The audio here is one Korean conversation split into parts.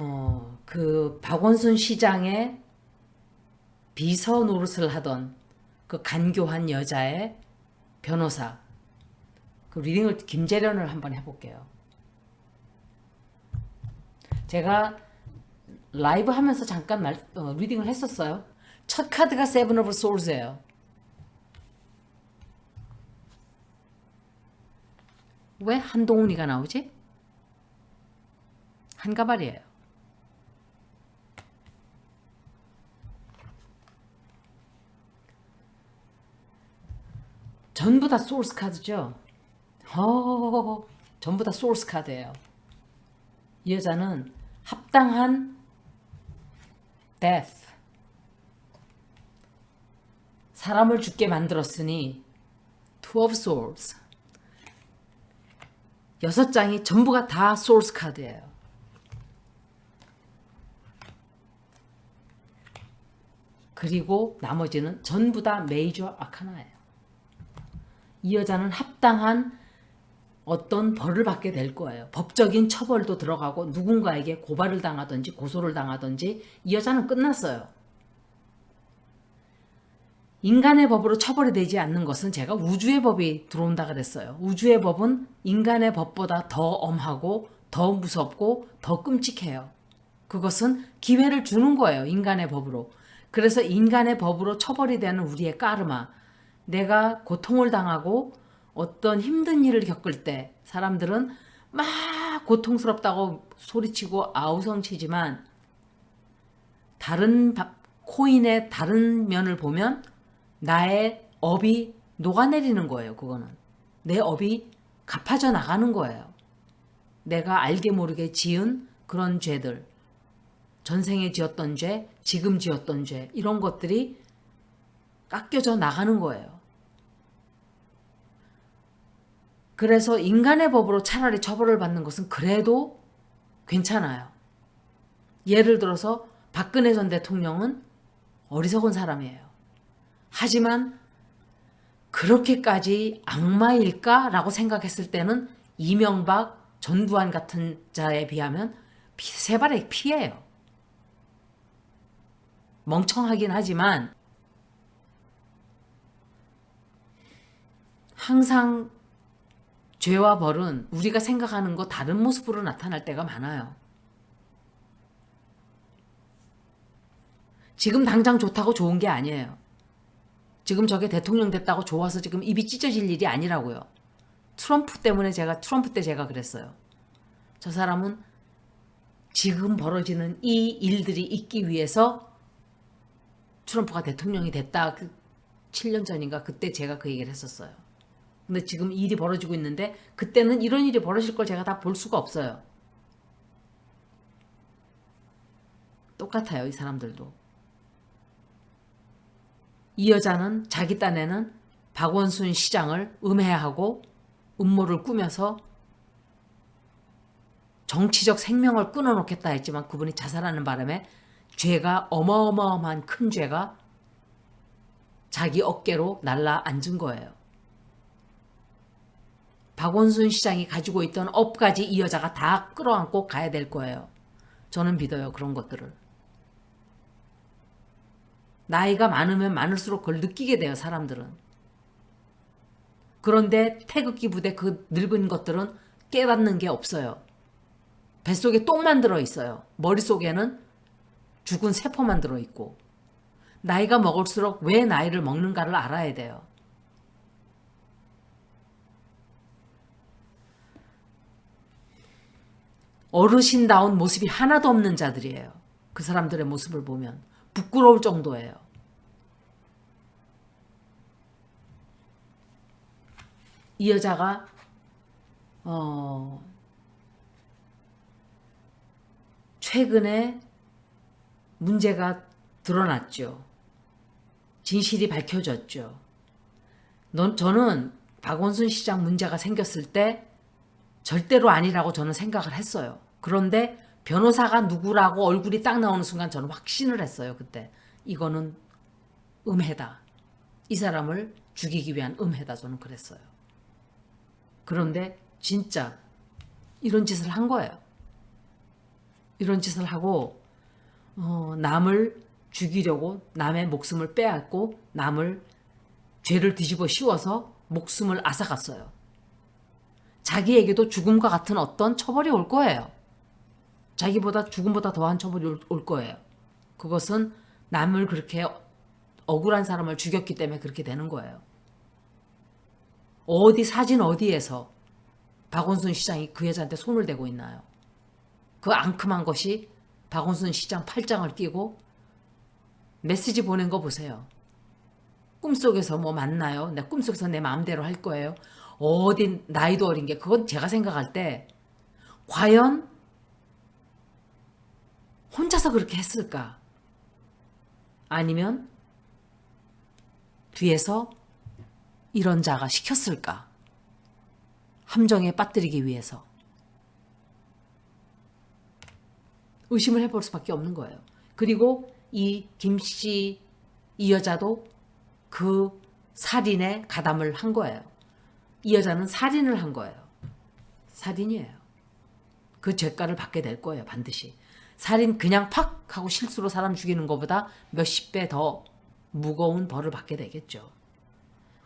어, 그 박원순 시장의 비서 노릇을 하던 그 간교한 여자의 변호사 그 리딩을 김재련을 한번 해볼게요. 제가 라이브 하면서 잠깐 말, 어, 리딩을 했었어요. 첫 카드가 세븐 오브 소울스예요. 왜 한동훈이가 나오지? 한가발이에요. 전부 다 소urce 카드죠. 어, 전부 다 소urce 카드예요. 이 여자는 합당한 death. 사람을 죽게 만들었으니 two of swords. 여섯 장이 전부가 다 source 카드예요. 그리고 나머지는 전부 다 메이저 아카나예요. 이 여자는 합당한 어떤 벌을 받게 될 거예요. 법적인 처벌도 들어가고 누군가에게 고발을 당하든지 고소를 당하든지 이 여자는 끝났어요. 인간의 법으로 처벌이 되지 않는 것은 제가 우주의 법이 들어온다가 됐어요. 우주의 법은 인간의 법보다 더 엄하고 더 무섭고 더 끔찍해요. 그것은 기회를 주는 거예요. 인간의 법으로. 그래서 인간의 법으로 처벌이 되는 우리의 까르마. 내가 고통을 당하고 어떤 힘든 일을 겪을 때 사람들은 막 고통스럽다고 소리치고 아우성치지만 다른 바- 코인의 다른 면을 보면 나의 업이 녹아내리는 거예요. 그거는 내 업이 갚아져 나가는 거예요. 내가 알게 모르게 지은 그런 죄들, 전생에 지었던 죄, 지금 지었던 죄 이런 것들이 깎여져 나가는 거예요. 그래서 인간의 법으로 차라리 처벌을 받는 것은 그래도 괜찮아요. 예를 들어서 박근혜 전 대통령은 어리석은 사람이에요. 하지만 그렇게까지 악마일까라고 생각했을 때는 이명박, 전두환 같은 자에 비하면 피- 세 발의 피예요. 멍청하긴 하지만 항상 죄와 벌은 우리가 생각하는 거 다른 모습으로 나타날 때가 많아요. 지금 당장 좋다고 좋은 게 아니에요. 지금 저게 대통령 됐다고 좋아서 지금 입이 찢어질 일이 아니라고요. 트럼프 때문에 제가 트럼프 때 제가 그랬어요. 저 사람은 지금 벌어지는 이 일들이 있기 위해서 트럼프가 대통령이 됐다. 그 7년 전인가 그때 제가 그 얘기를 했었어요. 근데 지금 일이 벌어지고 있는데 그때는 이런 일이 벌어질 걸 제가 다 볼 수가 없어요. 똑같아요, 이 사람들도. 이 여자는 자기 딴에는 박원순 시장을 음해하고 음모를 꾸며서 정치적 생명을 끊어놓겠다 했지만 그분이 자살하는 바람에 죄가 어마어마한 큰 죄가 자기 어깨로 날라 앉은 거예요. 박원순 시장이 가지고 있던 업까지 이 여자가 다 끌어안고 가야 될 거예요. 저는 믿어요. 그런 것들을. 나이가 많으면 많을수록 그걸 느끼게 돼요. 사람들은. 그런데 태극기 부대 그 늙은 것들은 깨닫는 게 없어요. 뱃속에 똥만 들어 있어요. 머릿속에는 죽은 세포만 들어 있고. 나이가 먹을수록 왜 나이를 먹는가를 알아야 돼요. 어르신다운 모습이 하나도 없는 자들이에요. 그 사람들의 모습을 보면 부끄러울 정도예요. 이 여자가 어 최근에 문제가 드러났죠. 진실이 밝혀졌죠. 넌, 저는 박원순 시장 문제가 생겼을 때 절대로 아니라고 저는 생각을 했어요. 그런데 변호사가 누구라고 얼굴이 딱 나오는 순간 저는 확신을 했어요. 그때 이거는 음해다. 이 사람을 죽이기 위한 음해다. 저는 그랬어요. 그런데 진짜 이런 짓을 한 거예요. 이런 짓을 하고 어, 남을 죽이려고 남의 목숨을 빼앗고 남을 죄를 뒤집어 씌워서 목숨을 앗아갔어요. 자기에게도 죽음과 같은 어떤 처벌이 올 거예요. 자기보다 죽음보다 더한 처벌이 올- 올 거예요. 그것은 남을 그렇게 억울한 사람을 죽였기 때문에 그렇게 되는 거예요. 어디 사진 어디에서 박원순 시장이 그 여자한테 손을 대고 있나요? 그 앙큼한 것이 박원순 시장 팔짱을 끼고 메시지 보낸 거 보세요. 꿈속에서 뭐 만나요? 내 꿈속에서 내 마음대로 할 거예요. 어디 나이도 어린 게 그건 제가 생각할 때 과연 혼자서 그렇게 했을까? 아니면 뒤에서 이런 자가 시켰을까? 함정에 빠뜨리기 위해서 의심을 해볼 수밖에 없는 거예요. 그리고 이 김씨 이 여자도 그 살인에 가담을 한 거예요. 이 여자는 살인을 한 거예요. 살인이에요. 그 죄가를 받게 될 거예요, 반드시. 살인 그냥 팍 하고 실수로 사람 죽이는 것보다 몇십 배 더 무거운 벌을 받게 되겠죠.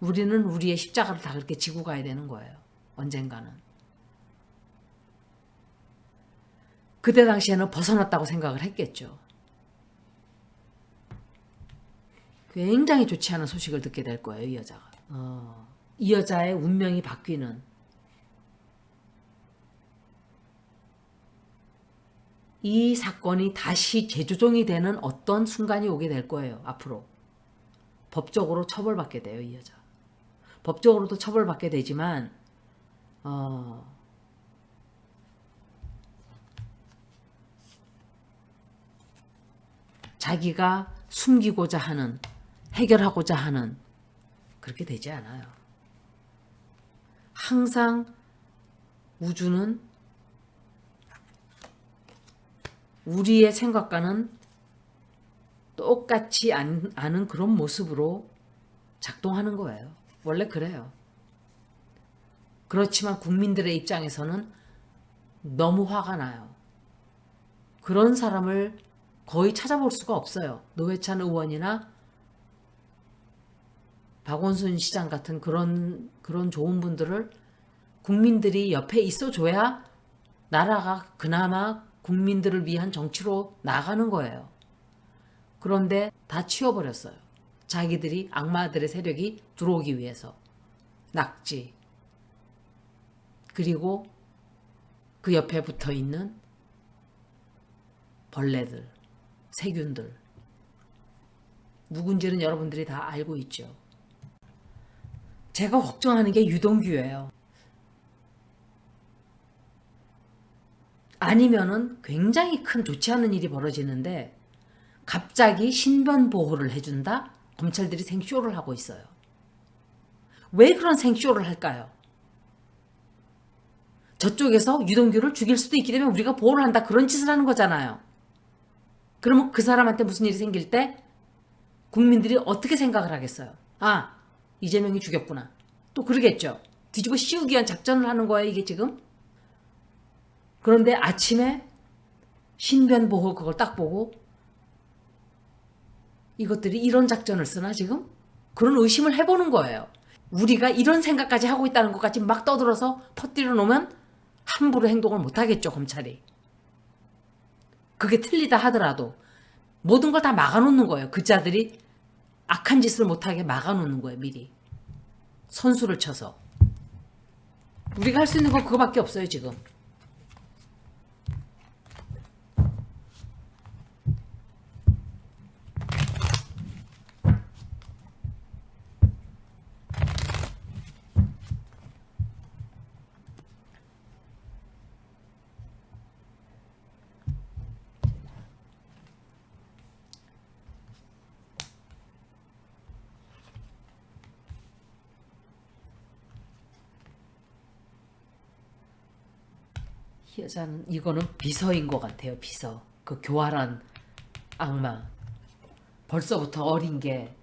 우리는 우리의 십자가를 다 그렇게 지고 가야 되는 거예요. 언젠가는. 그때 당시에는 벗어났다고 생각을 했겠죠. 굉장히 좋지 않은 소식을 듣게 될 거예요, 이 여자가. 어, 이 여자의 운명이 바뀌는 이 사건이 다시 재조정이 되는 어떤 순간이 오게 될 거예요, 앞으로. 법적으로 처벌받게 돼요, 이 여자. 법적으로도 처벌받게 되지만, 어, 자기가 숨기고자 하는, 해결하고자 하는, 그렇게 되지 않아요. 항상 우주는 우리의 생각과는 똑같지 않, 않은 그런 모습으로 작동하는 거예요. 원래 그래요. 그렇지만 국민들의 입장에서는 너무 화가 나요. 그런 사람을 거의 찾아볼 수가 없어요. 노회찬 의원이나 박원순 시장 같은 그런 그런 좋은 분들을 국민들이 옆에 있어줘야 나라가 그나마 국민들을 위한 정치로 나가는 거예요. 그런데 다 치워버렸어요. 자기들이 악마들의 세력이 들어오기 위해서 낙지 그리고 그 옆에 붙어 있는 벌레들, 세균들 누군지는 여러분들이 다 알고 있죠. 제가 걱정하는 게 유동규예요. 아니면은 굉장히 큰 좋지 않은 일이 벌어지는데 갑자기 신변 보호를 해준다? 검찰들이 생쇼를 하고 있어요. 왜 그런 생쇼를 할까요? 저쪽에서 유동규를 죽일 수도 있기 때문에 우리가 보호를 한다 그런 짓을 하는 거잖아요. 그러면 그 사람한테 무슨 일이 생길 때 국민들이 어떻게 생각을 하겠어요? 아, 이재명이 죽였구나. 또 그러겠죠. 뒤집어 씌우기 위한 작전을 하는 거예요, 이게 지금? 그런데 아침에 신변 보호 그걸 딱 보고 이것들이 이런 작전을 쓰나 지금? 그런 의심을 해보는 거예요. 우리가 이런 생각까지 하고 있다는 것까지 막 떠들어서 퍼뜨려 놓으면 함부로 행동을 못 하겠죠, 검찰이. 그게 틀리다 하더라도 모든 걸 다 막아놓는 거예요. 그 자들이 악한 짓을 못하게 막아놓는 거예요, 미리. 선수를 쳐서. 우리가 할 수 있는 건 그거밖에 없어요, 지금. 여자는 이거는 비서인 것 같아요. 비서. 그 교활한 악마. 벌써부터 어린 게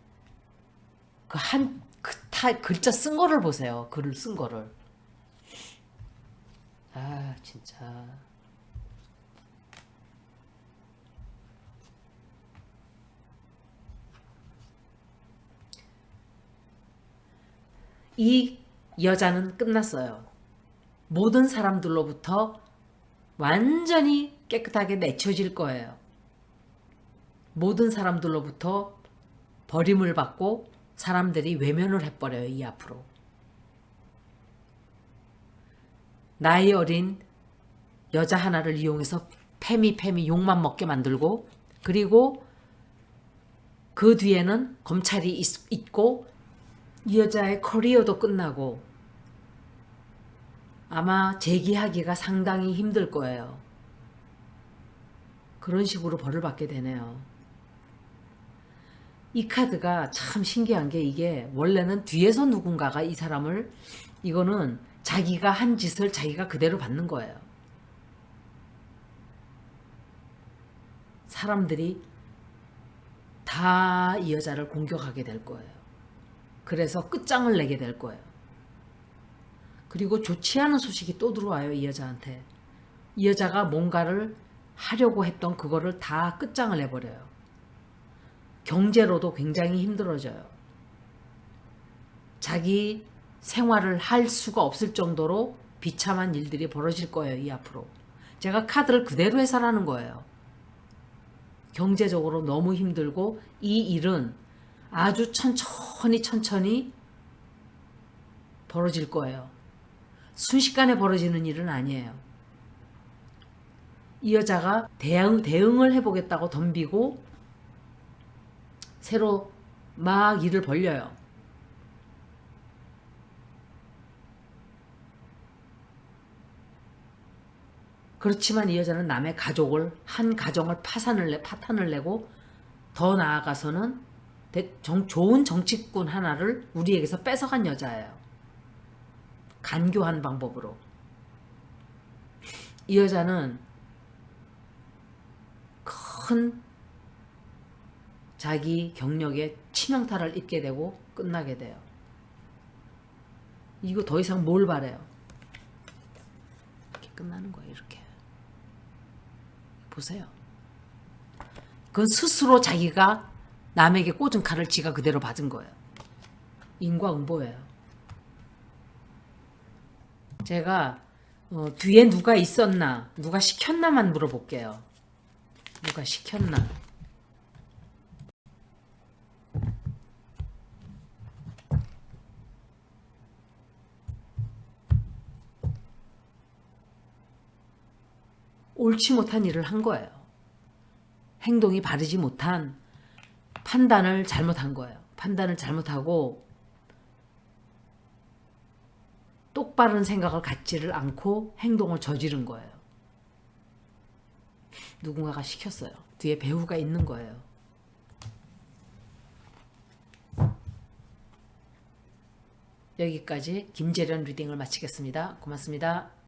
그 한 그 다 글자 쓴 거를 보세요. 글을 쓴 거를. 아 진짜. 이 여자는 끝났어요. 모든 사람들로부터 완전히 깨끗하게 내쳐질 거예요. 모든 사람들로부터 버림을 받고 사람들이 외면을 해버려요, 이 앞으로. 나이 어린 여자 하나를 이용해서 패미 패미 욕만 먹게 만들고 그리고 그 뒤에는 검찰이 있, 있고 이 여자의 커리어도 끝나고 아마 재기하기가 상당히 힘들 거예요. 그런 식으로 벌을 받게 되네요. 이 카드가 참 신기한 게 이게 원래는 뒤에서 누군가가 이 사람을 이거는 자기가 한 짓을 자기가 그대로 받는 거예요. 사람들이 다 이 여자를 공격하게 될 거예요. 그래서 끝장을 내게 될 거예요. 그리고 좋지 않은 소식이 또 들어와요, 이 여자한테. 이 여자가 뭔가를 하려고 했던 그거를 다 끝장을 내버려요. 경제로도 굉장히 힘들어져요. 자기 생활을 할 수가 없을 정도로 비참한 일들이 벌어질 거예요, 이 앞으로. 제가 카드를 그대로 해설하는 거예요. 경제적으로 너무 힘들고 이 일은 아주 천천히 천천히 벌어질 거예요. 순식간에 벌어지는 일은 아니에요. 이 여자가 대응, 대응을 해보겠다고 덤비고 새로 막 일을 벌려요. 그렇지만 이 여자는 남의 가족을 한 가정을 파산을 내 파탄을 내고 더 나아가서는 대- 정, 좋은 정치꾼 하나를 우리에게서 뺏어간 여자예요. 간교한 방법으로. 이 여자는 큰 자기 경력에 치명타를 입게 되고 끝나게 돼요. 이거 더 이상 뭘 바래요? 이렇게 끝나는 거예요, 이렇게. 보세요. 그건 스스로 자기가 남에게 꽂은 칼을 지가 그대로 받은 거예요. 인과응보예요. 제가 어, 뒤에 누가 있었나, 누가 시켰나만 물어볼게요. 누가 시켰나? 옳지 못한 일을 한 거예요. 행동이 바르지 못한 판단을 잘못한 거예요. 판단을 잘못하고 똑바른 생각을 갖지를 않고 행동을 저지른 거예요. 누군가가 시켰어요. 뒤에 배우가 있는 거예요. 여기까지 김재련 리딩을 마치겠습니다. 고맙습니다.